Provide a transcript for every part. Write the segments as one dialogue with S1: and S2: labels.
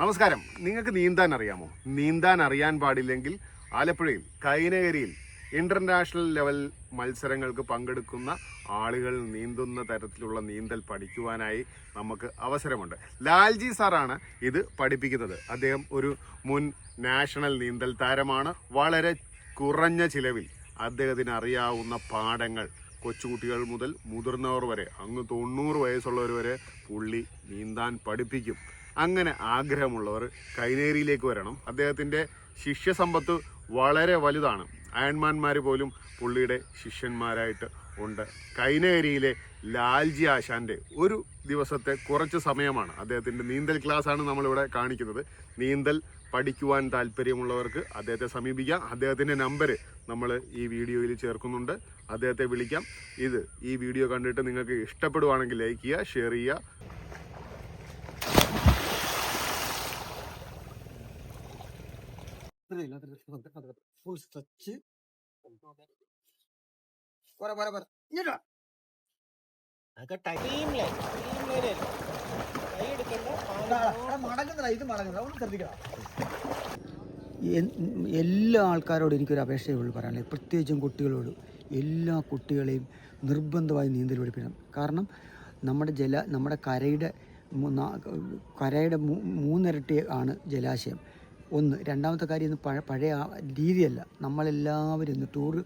S1: നമസ്കാരം. നിങ്ങൾക്ക് നീന്താൻ അറിയാമോ? നീന്താൻ അറിയാൻ പാടില്ലെങ്കിൽ ആലപ്പുഴയിൽ കൈനകരിയിൽ ഇന്റർനാഷണൽ ലെവൽ മത്സരങ്ങൾക്ക് പങ്കെടുക്കുന്ന ആളുകൾ നീന്തുന്ന തരത്തിലുള്ള നീന്തൽ പഠിക്കുവാനായി നമുക്ക് അവസരമുണ്ട്. ലാൽജി സാറാണ് ഇത് പഠിപ്പിക്കുന്നത്. അദ്ദേഹം ഒരു മുൻ നാഷണൽ നീന്തൽ താരമാണ്. വളരെ കുറഞ്ഞ ചിലവിൽ അദ്ദേഹത്തിന് അറിയാവുന്ന പാഠങ്ങൾ കൊച്ചുകുട്ടികൾ മുതൽ മുതിർന്നവർ വരെ അങ്ങ് തൊണ്ണൂറ് വയസ്സുള്ളവർ വരെ പുള്ളി നീന്താൻ പഠിപ്പിക്കും. അങ്ങനെ ആഗ്രഹമുള്ളവർ കൈനേരിയിലേക്ക് വരണം. അദ്ദേഹത്തിന്റെ ശിഷ്യസമ്പത്ത് വളരെ വലുതാണ്. അയൺമാന്മാർ പോലും പുള്ളിയുടെ ശിഷ്യന്മാരായിട്ട് ഉണ്ട്. കൈനേരിയിലെ ലാൽജി ആശാന്റെ ഒരു ദിവസത്തെ കുറച്ച് സമയമാണ് അദ്ദേഹത്തിന്റെ നീന്തൽ ക്ലാസ്സാണ് നമ്മളിവിടെ കാണിക്കുന്നത്. നീന്തൽ പഠിക്കുവാൻ താല്പര്യമുള്ളവർക്ക് അദ്ദേഹത്തെ സമീപിക്കാം. അദ്ദേഹത്തിന്റെ നമ്പർ നമ്മൾ ഈ വീഡിയോയിൽ ചേർക്കുന്നുണ്ട്. അദ്ദേഹത്തെ വിളിക്കാം. ഇത് ഈ വീഡിയോ കണ്ടിട്ട് നിങ്ങൾക്ക് ഇഷ്ടപ്പെടുവാണെങ്കിൽ ലൈക്ക് ചെയ്യുക ഷെയർ ചെയ്യുക.
S2: ഫുൾ സ്ട്രെച്ച് പോരാ പോരാ പോരാ ഇങ്ങോട്ടാ അതൊക്കെ ടൈം മടങ്ങുന്നില്ല ഇത് ഒന്ന് ശ്രദ്ധിക്കണം. എല്ലാ ആൾക്കാരോടും എനിക്കൊരു അപേക്ഷയുള്ളൂ പറയാനുള്ളത് പ്രത്യേകിച്ചും കുട്ടികളോട്. എല്ലാ കുട്ടികളെയും നിർബന്ധമായി നീന്തൽ പഠിപ്പിക്കണം. കാരണം നമ്മുടെ ജല നമ്മുടെ കരയുടെ കരയുടെ മൂന്നിരട്ടി ആണ് ജലാശയം. ഒന്ന്. രണ്ടാമത്തെ കാര്യം ഇന്ന് പഴ പഴയ രീതിയല്ല. നമ്മളെല്ലാവരും ഇന്ന് ടൂർ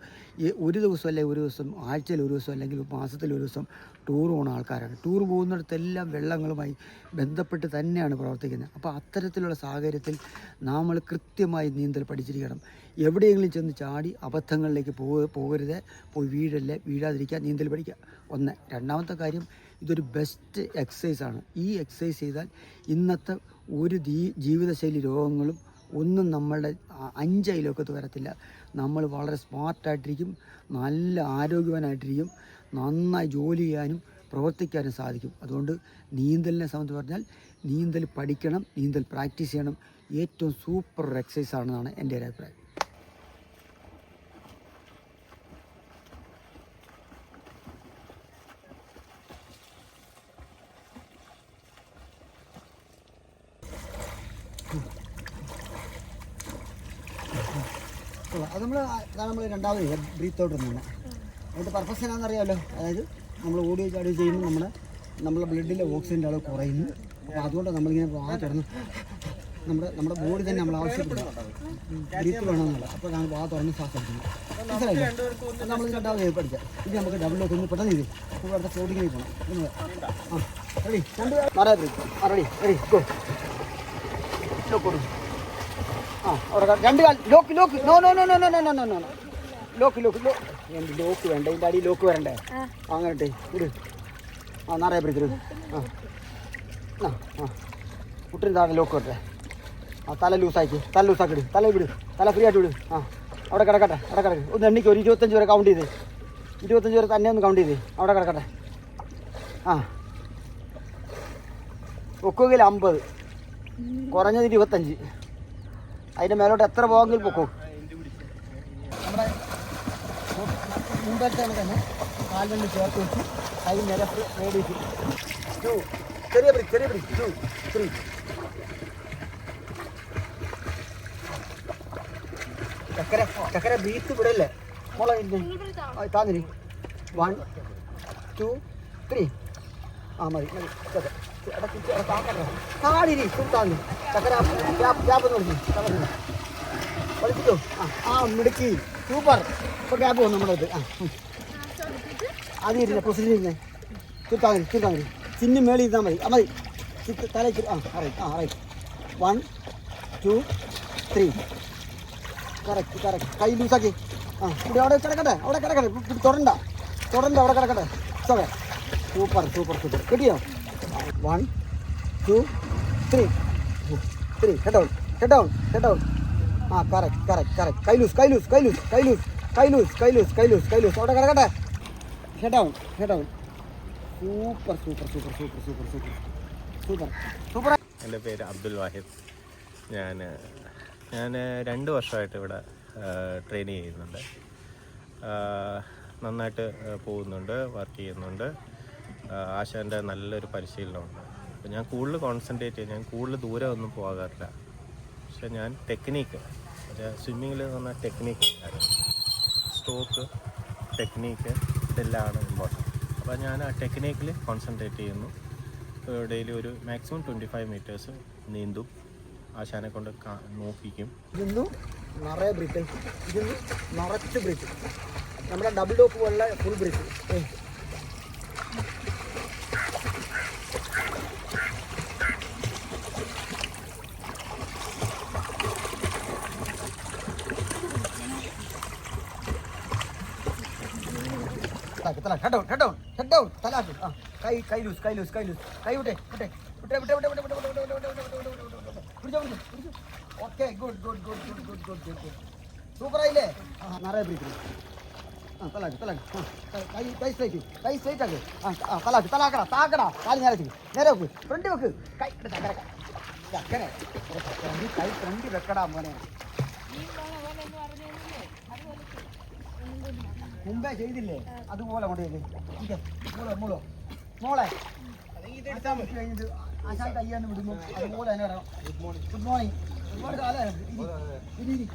S2: ഒരു ദിവസം അല്ലെങ്കിൽ ഒരു ദിവസം ആഴ്ചയിൽ ഒരു ദിവസം അല്ലെങ്കിൽ മാസത്തിൽ ഒരു ദിവസം ടൂർ പോകുന്ന ആൾക്കാരാണ്. ടൂർ പോകുന്നിടത്തെല്ലാം വെള്ളങ്ങളുമായി ബന്ധപ്പെട്ട് തന്നെയാണ് പ്രവർത്തിക്കുന്നത്. അപ്പോൾ അത്തരത്തിലുള്ള സാഹചര്യത്തിൽ നമ്മൾ കൃത്യമായി നീന്തൽ പഠിച്ചിരിക്കണം. എവിടെയെങ്കിലും ചെന്ന് ചാടി അബദ്ധങ്ങളിലേക്ക് പോ പോകരുത്. പോയി വീഴല്ലേ വീഴാതിരിക്കുക നീന്തൽ പഠിക്കുക. ഒന്ന്. രണ്ടാമത്തെ കാര്യം ഇതൊരു ബെസ്റ്റ് എക്സസൈസാണ് ഈ എക്സസൈസ് ചെയ്താൽ ഇന്നത്തെ ഒരു ജീവിതശൈലി രോഗങ്ങളും ഒന്നും നമ്മളുടെ അഞ്ച് അഞ്ചയിലൊക്കത്ത് വരത്തില്ല. നമ്മൾ വളരെ സ്മാർട്ടായിട്ടിരിക്കും നല്ല ആരോഗ്യവാനായിട്ടിരിക്കും നന്നായി ജോലി ചെയ്യാനും പ്രവർത്തിക്കാനും സാധിക്കും. അതുകൊണ്ട് നീന്തലിനെ സംബന്ധിച്ച് പറഞ്ഞാൽ നീന്തൽ പഠിക്കണം നീന്തൽ പ്രാക്ടീസ് ചെയ്യണം. ഏറ്റവും സൂപ്പർ എക്സസൈസ് ആണെന്നാണ് എന്റെ ഒരു അഭിപ്രായം. അത് നമ്മൾ അതാണ് നമ്മൾ രണ്ടാമത് ബ്രീത്ത് ഔട്ട് തന്നെ അതിന്റെ പർപ്പസ് എന്നാണെന്നറിയാമല്ലോ. അതായത് നമ്മൾ ഓടിയോ ചാടിയോ ചെയ്യുമ്പോൾ നമ്മുടെ നമ്മുടെ ബ്ലഡിലെ ഓക്സിജന്റെ അളവ് കുറയുന്നു. അപ്പോൾ അതുകൊണ്ട് നമ്മളിങ്ങനെ വാ തുറന്ന് നമ്മുടെ നമ്മുടെ ബോഡി തന്നെ നമ്മൾ ആവശ്യപ്പെടുന്നു. ബ്രീത്ത് വേണമെന്നുള്ള അപ്പോൾ നമ്മൾ വാ തുറന്ന് ശ്വാസം എടുക്കുന്നു മനസ്സിലായില്ലേ? അത് നമ്മൾ രണ്ടാമത് പഠിക്കാം. ഇത് നമുക്ക് ഡബിൾ ഒന്ന് പെട്ടെന്ന് ചെയ്തു. അപ്പോൾ അടുത്ത സ്പോട്ടിങ്ങിൽ പോകണം ആ റെഡി രണ്ട് ആ റെഡി റെഡി ഗോ ലോക്ക് കൊടുക്കും. ആ അവിടെ രണ്ട് കാൽ lock lock. No no no no no no no no no. Lock lock എന്ത് ലോക്ക് വേണ്ട? ഇതിന്റെ അടി ലോക്ക് വരണ്ടേ? ആ, അങ്ങനെ ഇട്. ആ നിറയെ പിടിച്ചിട്ട് ആ. ആ ആ. കുട്ടിന് താഴെ ലോക്ക് വരട്ടെ. ആ തല ലൂസാക്കി. തല ലൂസാക്കി ഇട്. തല വിട് തല ഫ്രീ ആയിട്ട് വിട് ആ. അവിടെ കിടക്കട്ടെ. അവിടെ കിടക്ക് ഒന്ന് എണ്ണിക്ക്. ഒരു ഇരുപത്തഞ്ച് വരെ കൗണ്ട് ചെയ്ത്. ഇരുപത്തഞ്ച് വരെ തന്നെ ഒന്ന് കൗണ്ട് ചെയ്ത്. അവിടെ കിടക്കട്ടെ. ആ. ഒക്കുകിൽ അമ്പത്. കുറഞ്ഞത് ഇരുപത്തഞ്ച്. അതിന്റെ മേലോട്ട് എത്ര പോകെങ്കിൽ പൊക്കോ? നമ്മുടെ തന്നെ ചേർത്ത് വെച്ച് അതിന് നിരപ്പ് മേടിച്ച് ടു. ചെറിയ ബ്രിക്ക് ചെറിയ ബ്രിക്ക് ടു ത്രീ. ചക്കര ചക്കര ബ്രീത്ത് വിടല്ലേ മോളെ താന്നിരി. One two three. ആ മതി മതി. ചക്ക. സുൽത്താനി. ചക്കര ഗ്യാപ്പ് ഗ്യാപ്പ് നോക്കി ആ ആ മിടുക്കി. സൂപ്പർ. ഇപ്പോൾ ഗ്യാപ്പ് വന്നു നമ്മുടെ അടുത്ത്. ആ ഉം. ആദ്യം ഇരുന്നേ ചുറ്റാങ്ങരി ചുറ്റാങ്ങരി ചിന്നി മേളിൽ ഇരുന്നാൽ മതി. ആ മതി. തലയ്ക്ക് ആ റൈറ്റ് ആ right one two three correct correct കൈ ലൂസാക്കി. ആ ഇവിടെ അവിടെ കിടക്കട്ടെ അവിടെ കിടക്കട്ടെ. തുടണ്ട. തൊടണ്ട അവിടെ കിടക്കട്ടെ. സോക്കെ സൂപ്പർ സൂപ്പർ സൂപ്പർ. കിട്ടിയോ one two three three head down head down head down head down ആ കറക്റ്റ് കറക്റ്റ് കറക്റ്റ് കൈലൂസ് കൈലൂസ് കൈലൂസ് കൈലൂസ് കൈലൂസ് കൈലൂസ് കൈലൂസ് കൈലൂസ് അവിടെ കിടക്കട്ടെ. Head down head down super super super super super super. Super. Super.
S3: എന്റെ പേര് അബ്ദുൽ വാഹിദ്. ഞാൻ ഞാൻ രണ്ട് വർഷമായിട്ട് ഇവിടെ ട്രെയിനിങ് ചെയ്യുന്നുണ്ട്. നന്നായിട്ട് പോകുന്നുണ്ട് വർക്ക് ചെയ്യുന്നുണ്ട്. ആശാന്റെ നല്ലൊരു പരിശീലനമുണ്ട് അപ്പോൾ ഞാൻ കൂടുതൽ കോൺസെൻട്രേറ്റ് ചെയ്യും ഞാൻ കൂടുതൽ ദൂരെ ഒന്നും പോകാറില്ല. പക്ഷെ ഞാൻ ടെക്നീക്ക് സ്വിമ്മിങ്ങിൽ വന്ന ടെക്നീക്ക് സ്ട്രോക്ക് ടെക്നീക്ക് ഇതെല്ലാമാണ് ഇമ്പോർട്ടന്റ് അപ്പോൾ ഞാൻ ആ ടെക്നീക്കിൽ കോൺസെൻട്രേറ്റ് ചെയ്യുന്നു. ഡെയിലി ഒരു മാക്സിമം ട്വന്റി ഫൈവ് മീറ്റേഴ്സ് നീന്തും. ആശാനെ കൊണ്ട് നോക്കിക്കും.
S2: ഇതൊന്നും നിറയെ ബ്രിക്ക് ഇതൊന്നും നിറച്ച് ബ്രിക്ക് നമ്മുടെ ഡബിൾ ടോപ്പ് പോലുള്ള ഫുൾ ഡൗൺ ഹെഡ് ഡൗൺ തലാക്ക് കൈ കൈ ലൂസ് കൈ ലൂസ് കൈ ലൂസ് കൈ വിട്ടെ വിട്ടെ വിട്ടെ വിട്ടെ വിട്ടെ വിട്ടെ വിട്ടെ വിട്ടെ വിട്ടെ good good good good good good good good super തലാക്ക് തലാക്ക് കൈ കൈ സ്ട്രൈറ്റ് കൈ സ്ട്രൈറ്റ് ആക്ക് തലാക്ക് തലാക്കടാ താക്കടാ കാൽ നേരെ വെക്ക് നേരെ വെക്ക് ഫ്രണ്ട് വെക്ക് കൈ ഫ്രണ്ട് കൈ ഫ്രണ്ട് വെക്കടാ മോനെ മുമ്പേ ചെയ്തില്ലേ? അതുപോലെ കൊണ്ടുപോയി മോളെ മോളോ. മോളെ. കഴിഞ്ഞിട്ട് ആശാൻ കയ്യാന്ന് വിടുമ്പോൾ അതുപോലെ തന്നെ വരണം. ഗുഡ് മോർണിംഗ് ഗുഡ് മോർണിംഗ് ഒരുപാട് ഇരി.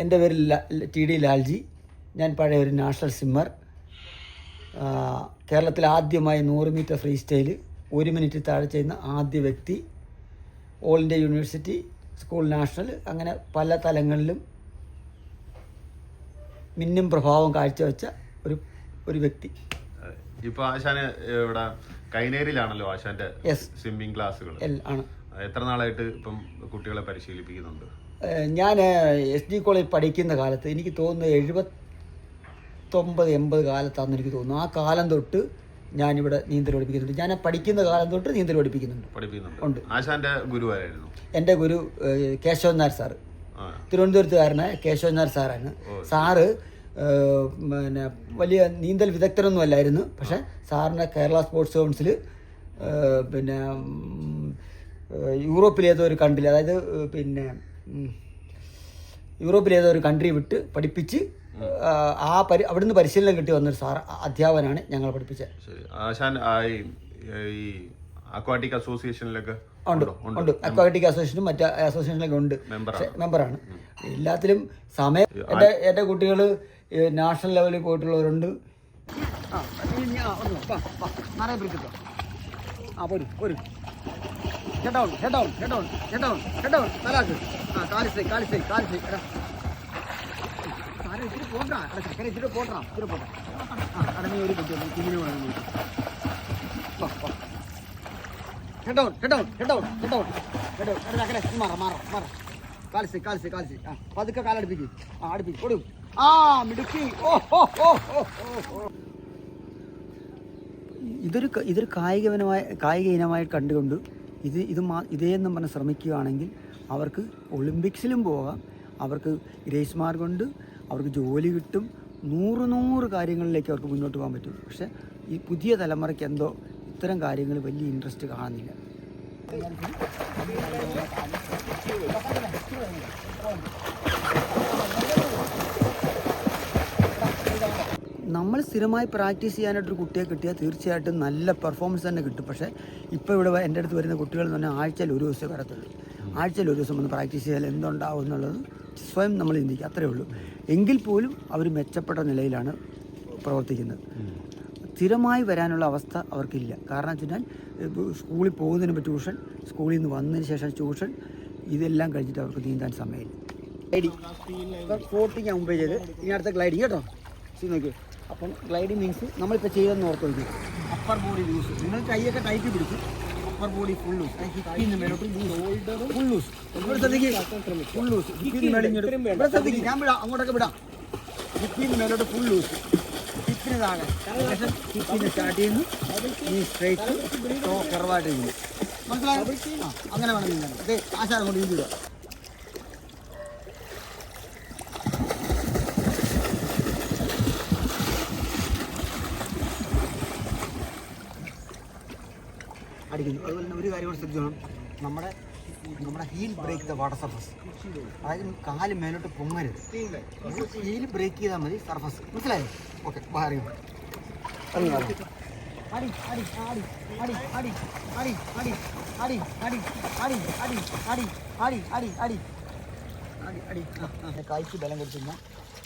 S2: എന്റെ പേര് ല- ടി ഡി ലാൽജി. ഞാൻ പഴയ ഒരു നാഷണൽ സ്വിമ്മർ കേരളത്തിൽ ആദ്യമായി നൂറ് മീറ്റർ ഫ്രീ സ്റ്റൈൽ ഒരു മിനിറ്റ് താഴെ ചെയ്യുന്ന ആദ്യ വ്യക്തി. All India university school national. അങ്ങനെ പല തലങ്ങളിലും മിന്നും പ്രഭാവം കാഴ്ചവെച്ച ഒരു ഒരു വ്യക്തി.
S1: ഇപ്പൊ ആശാന് ഇവിടെ കൈനേരിലാണല്ലോ ആശാന്റെ സ്വിമ്മിംഗ് ക്ലാസ്സുകൾ
S2: ആണ്.
S1: എത്ര നാളായിട്ട് ഇപ്പം കുട്ടികളെ പരിശീലിപ്പിക്കുന്നുണ്ട്?
S2: ഞാൻ എസ് ഡി കോളേജ് പഠിക്കുന്ന കാലത്ത് എനിക്ക് തോന്നുന്നു എഴുപത്തൊമ്പത് എൺപത് കാലത്താണെന്ന് എനിക്ക് തോന്നുന്നു. ആ കാലം തൊട്ട് ഞാനിവിടെ നീന്തൽ പഠിപ്പിക്കുന്നുണ്ട്. ഞാൻ പഠിക്കുന്ന കാലം തൊട്ട് നീന്തൽ പഠിപ്പിക്കുന്നുണ്ട്.
S1: പഠിപ്പിക്കുന്നുണ്ട്. ആശാന്റെ ഗുരുവായിരുന്നു
S2: എന്റെ ഗുരു കേശവൻ നായർ സാറ്.
S1: ആ.
S2: കേശവനാർ സാറാണ്. സാറ് പിന്നെ വലിയ നീന്തൽ വിദഗ്ധരൊന്നും അല്ലായിരുന്നു പക്ഷേ സാറിന് കേരള സ്പോർട്സ് കൗൺസിൽ പിന്നെ യൂറോപ്പിലേതോ ഒരു കൺട്രി അതായത് പിന്നെ യൂറോപ്പിലേതോ ഒരു കൺട്രി വിട്ട് പഠിപ്പിച്ച് ആ, പരി അവിടുന്ന് പരിശീലനം കിട്ടി വന്നൊരു സാർ അധ്യാപനാണ് ഞങ്ങൾ പഠിപ്പിച്ചത്.
S1: ആശാൻ ഈ അക്വാട്ടിക് അസോസിയേഷനിലൊക്കെ
S2: ഉണ്ട്
S1: ഉണ്ടോ?
S2: ഉണ്ട്. അക്വാട്ടിക് അസോസിയേഷനും മറ്റ് അസോസിയേഷനിലൊക്കെ ഉണ്ട്.
S1: മെമ്പറാണ്.
S2: എല്ലാത്തിലും സമയം എന്റെ എന്റെ കുട്ടികൾ നാഷണൽ ലെവലിൽ പോയിട്ടുള്ളവരുണ്ട്. ആ ഇനി ആ, ഒന്ന് വാ, വാ, നിറയെ ആ പോരു പോരു. Head down head down head down head down head down തലാക്ക് ആ എടാ. സാരം ഇച്ചിരി ചക്കര പോട്ടാ ഇച്ചിരി പോട്ടാ ആ അടങ്ങി ഒരു കുട്ടി കുഞ്ഞിനെ വേണം head down head down head down head down head down എടാ ചക്കര മാറ മാറ മാറ കാലിച്ച് കാലിച്ച് കാലിച്ച് ആ പതുക്കെ കാലടുപ്പിക്ക് ആ അടുപ്പിക്ക്. കൊടു ആ മിടുക്കി. ഓ ഇതൊരു ഇതൊരു കായികപരമായ കായിക ഇനമായി കണ്ടുകൊണ്ട് ഇത് ഇത് മാ ഇതേന്നും പറഞ്ഞ് ശ്രമിക്കുകയാണെങ്കിൽ അവർക്ക് ഒളിമ്പിക്സിലും പോകാം. അവർക്ക് ഗ്രേസ് മാർഗുണ്ട് അവർക്ക് ജോലി കിട്ടും. നൂറ് നൂറ് കാര്യങ്ങളിലേക്ക് അവർക്ക് മുന്നോട്ട് പോകാൻ പറ്റും. പക്ഷേ ഈ പുതിയ തലമുറയ്ക്ക് എന്തോ ഇത്തരം കാര്യങ്ങൾ വലിയ ഇൻട്രസ്റ്റ് കാണുന്നില്ല. നമ്മൾ സ്ഥിരമായി പ്രാക്ടീസ് ചെയ്യാനായിട്ടൊരു കുട്ടിയെ കിട്ടിയാൽ തീർച്ചയായിട്ടും നല്ല പെർഫോമൻസ് തന്നെ കിട്ടും. പക്ഷേ ഇപ്പോൾ ഇവിടെ എന്റെ അടുത്ത് വരുന്ന കുട്ടികൾ എന്ന് പറഞ്ഞാൽ ആഴ്ചയിൽ ഒരു ദിവസമേ വരത്തുള്ളൂ. ആഴ്ചയിൽ ഒരു ദിവസം വന്ന് പ്രാക്ടീസ് ചെയ്താൽ എന്തുണ്ടാവും എന്നുള്ളത് സ്വയം നമ്മൾ ചിന്തിക്കുക അത്രയേ ഉള്ളൂ. എങ്കിൽ പോലും അവർ മെച്ചപ്പെട്ട നിലയിലാണ് പ്രവർത്തിക്കുന്നത്. സ്ഥിരമായി വരാനുള്ള അവസ്ഥ അവർക്കില്ല. കാരണം വെച്ചാൽ ഇപ്പോൾ സ്കൂളിൽ പോകുന്നതിന് മുമ്പ് ട്യൂഷൻ സ്കൂളിൽ നിന്ന് വന്നതിന് ശേഷം ട്യൂഷൻ ഇതെല്ലാം കഴിഞ്ഞിട്ട് അവർക്ക് നീന്താൻ സമയമില്ല. ഗ്ലൈഡിങ് ഞാൻ മുമ്പേ ചെയ്ത് ഇനി അടുത്ത ഗ്ലൈഡിങ് കേട്ടോ. ശരി നോക്കി അപ്പം ഗ്ലൈഡിങ് മീൻസ് നമ്മളിപ്പോൾ ചെയ്തെന്ന് ഓർത്ത് നോക്കി അപ്പർ ബോഡി ലൂസ് നിങ്ങൾ കൈയൊക്കെ ടൈറ്റ് പിടിക്കും. അപ്പർ ബോഡി ഫുൾ ലൂസ് ഹിപ്പിന്ന് മേലോട്ട് ഫുൾ ലൂസ് ഇവിടെ ശ്രദ്ധിക്കുക ഫുൾ ലൂസ് ഹിപ്പിന്ന് മേളിഞ്ഞോട്ട് ഇവിടെ ശ്രദ്ധിക്കുക ഞാൻ വിടാം. അങ്ങോട്ടൊക്കെ വിടാം. ഹിപ്പിന്ന് മേലോട്ട് ഫുൾ ലൂസ് താഴെ ശേഷം സ്റ്റാർട്ട് ചെയ്യുന്നു. ഈ സ്ട്രൈറ്റ് ടോ കർവായിട്ട് ചെയ്യുന്നു മനസ്സിലായോ? അങ്ങനെ വേണം അതെ ആശാരം കൊണ്ട് നീന്തിടുക അടിക്കുന്നു. അതുപോലെ തന്നെ ഒരു കാര്യം കൂടെ ശ്രദ്ധിക്കണം നമ്മുടെ നമ്മുടെ heel break the water surface അതായത് കാൽ മേലോട്ട് പൊങ്ങരുത് ഹീൽ ബ്രേക്ക് ചെയ്താൽ മതി സർഫസ് മനസ്സിലായോ ഓക്കെ ഇറങ്ങി അടി അടി അടി അടി അടി അടി അടി അടി അടി അടി അടി അടി അടി അടി അടി അടി അടി. കൈക്ക് ബലം കൊടുത്തില്ല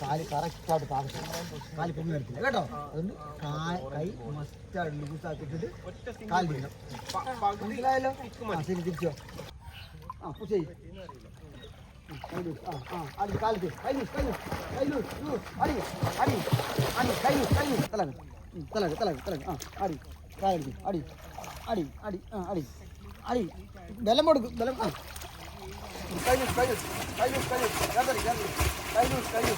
S2: കാൽ കറക്റ്റായിട്ട് താഴ്ത്തും കാൽ പൊങ്ങി വരത്തില്ല കേട്ടോ അതുകൊണ്ട് കാ- കൈ മസ്റ്റായിട്ട് ലൂസാക്കിയിട്ടിട്ട് കാൽ ആ ശരി തിരിച്ചോ ആ പുഷ് ചെയ് കൈലു ആ ആ അടി കാലത്ത് കൈലു കൈലു കൈലു അടി അടി അടി കൈലു കൈലു തലക തലക തലക തലക ആ അടി. കൈ അടി അടി അടി ആ അടി അടി. ബലം കൊടുക്കും ബലം ആ. കൈലു കൈലു കൈലു കൈലു കൈലു കൈലു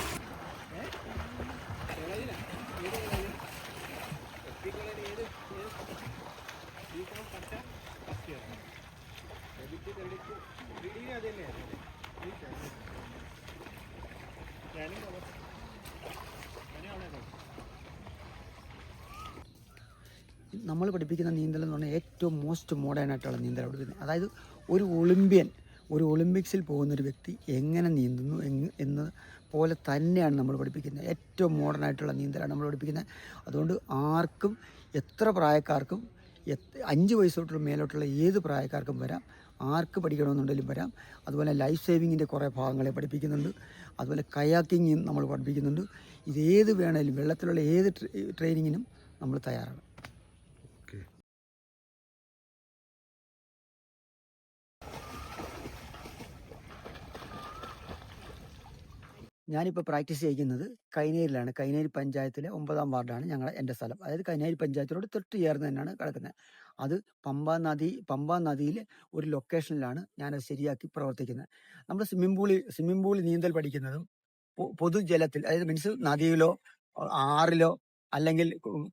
S2: നമ്മൾ പഠിപ്പിക്കുന്ന നീന്തൽ എന്ന് പറഞ്ഞാൽ ഏറ്റവും മോസ്റ്റ് മോഡേൺ ആയിട്ടുള്ള നീന്തൽ വരുന്നത്. അതായത് ഒരു ഒളിമ്പ്യൻ ഒരു ഒളിമ്പിക്സിൽ പോകുന്നൊരു വ്യക്തി എങ്ങനെ നീന്തുന്നു എന്ന് പോലെ തന്നെയാണ് നമ്മൾ പഠിപ്പിക്കുന്നത്. ഏറ്റവും മോഡേൺ ആയിട്ടുള്ള നീന്തലാണ് നമ്മൾ പഠിപ്പിക്കുന്നത്. അതുകൊണ്ട് ആർക്കും എത്ര പ്രായക്കാർക്കും അഞ്ച് വയസ്സ് തൊട്ടുള്ള മേലോട്ടുള്ള ഏത് പ്രായക്കാർക്കും വരാം. ആർക്ക് പഠിക്കണമെന്നുണ്ടെങ്കിലും വരാം. അതുപോലെ ലൈഫ് സേവിങ്ങിന്റെ കുറേ ഭാഗങ്ങളെ പഠിപ്പിക്കുന്നുണ്ട്. അതുപോലെ കയാക്കിങ് നമ്മൾ പഠിപ്പിക്കുന്നുണ്ട്. ഇത് ഏത് വേണേലും വെള്ളത്തിലുള്ള ഏത് ട്രെ- ട്രെയിനിങ്ങിനും നമ്മൾ തയ്യാറാണ്. ഞാനിപ്പോൾ പ്രാക്ടീസ് ചെയ്യുന്നത് കൈനേരിലാണ്. കൈനേരി പഞ്ചായത്തിലെ ഒമ്പതാം വാർഡാണ് ഞങ്ങൾ എന്റെ സ്ഥലം. അതായത് കൈനേരി പഞ്ചായത്തിനോട് തൊട്ട് ചേർന്ന് തന്നെയാണ് കിടക്കുന്നത് അത് പമ്പാ നദി പമ്പാ നദിയിലെ ഒരു ലൊക്കേഷനിലാണ് ഞാനത് ശരിയാക്കി പ്രവർത്തിക്കുന്നത് നമ്മൾ സ്വിമ്മിംഗ് പൂളിൽ സ്വിമ്മിംഗ് പൂളിൽ നീന്തൽ പഠിക്കുന്നതും പൊതുജലത്തിൽ അതായത് മീൻസ് നദിയിലോ ആറിലോ അല്ലെങ്കിൽ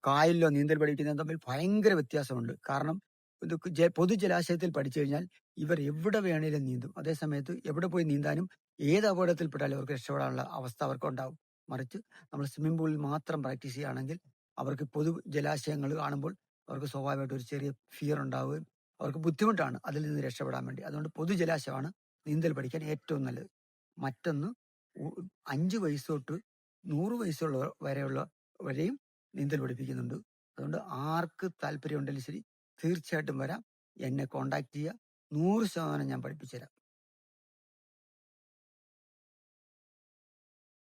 S2: കായലിലോ നീന്തൽ പഠിക്കുന്നതും തമ്മിൽ ഭയങ്കര വ്യത്യാസമുണ്ട്. കാരണം ഇത് പൊതുജലാശയത്തിൽ പഠിച്ചു കഴിഞ്ഞാൽ ഇവർ എവിടെ വേണേലും നീന്തും. അതേസമയത്ത് എവിടെ പോയി നീന്താനും ഏത് അപകടത്തിൽപ്പെട്ടാലും അവർക്ക് രക്ഷപ്പെടാനുള്ള അവസ്ഥ അവർക്ക് ഉണ്ടാവും മറിച്ച് നമ്മൾ സ്വിമ്മിംഗ് പൂളിൽ മാത്രം പ്രാക്ടീസ് ചെയ്യുകയാണെങ്കിൽ അവർക്ക് പൊതു ജലാശയങ്ങൾ കാണുമ്പോൾ അവർക്ക് സ്വാഭാവികമായിട്ട് ഒരു ചെറിയ ഫിയർ ഉണ്ടാവുകയും അവർക്ക് ബുദ്ധിമുട്ടാണ് അതിൽ നിന്ന് രക്ഷപ്പെടാൻ വേണ്ടി. അതുകൊണ്ട് പൊതു ജലാശയമാണ് നീന്തൽ പഠിക്കാൻ ഏറ്റവും നല്ലത്. മറ്റൊന്ന് അഞ്ച് വയസ്സ് തൊട്ട് നൂറ് വയസ്സുള്ള വരെയുള്ള വരെയും നീന്തൽ പഠിപ്പിക്കുന്നുണ്ട്. അതുകൊണ്ട് ആർക്ക് താല്പര്യം ഉണ്ടെങ്കിലും ശരി തീർച്ചയായിട്ടും വരാം. എന്നെ കോണ്ടാക്ട് ചെയ്യുക. നൂറ് ശതമാനം ഞാൻ പഠിപ്പിച്ചു തരാം